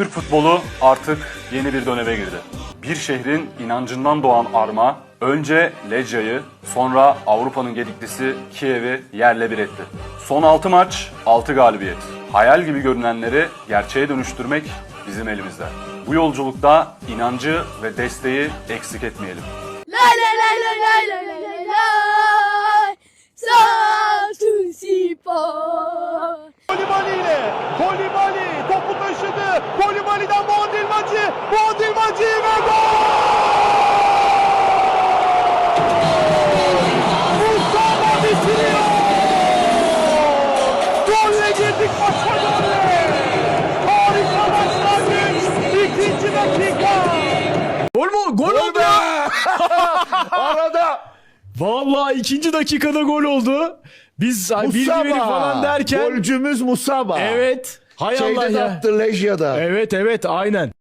Türk futbolu artık yeni bir döneme girdi. Bir şehrin inancından doğan arma önce Lecya'yı sonra Avrupa'nın gediklisi Kiev'i yerle bir etti. Son 6 maç 6 galibiyet. Hayal gibi görünenleri gerçeğe dönüştürmek bizim elimizde. Bu yolculukta inancı ve desteği eksik etmeyelim. Lay lay lay lay lay Kolibali'den Muadilmacı. Muadilmacı ve gol! Mustafa bitiriyor. Golle girdik maça golle. Harika başlangıç. İkinci dakika. Gol mu? Gol oldu ya. Arada Vallahi ikinci dakikada gol oldu. Biz ay, bir gibi Musaba. falan derken. Golcümüz Musaba. Evet. Hay Allah Şeyde de ya. attı Lejya'da. Evet evet aynen.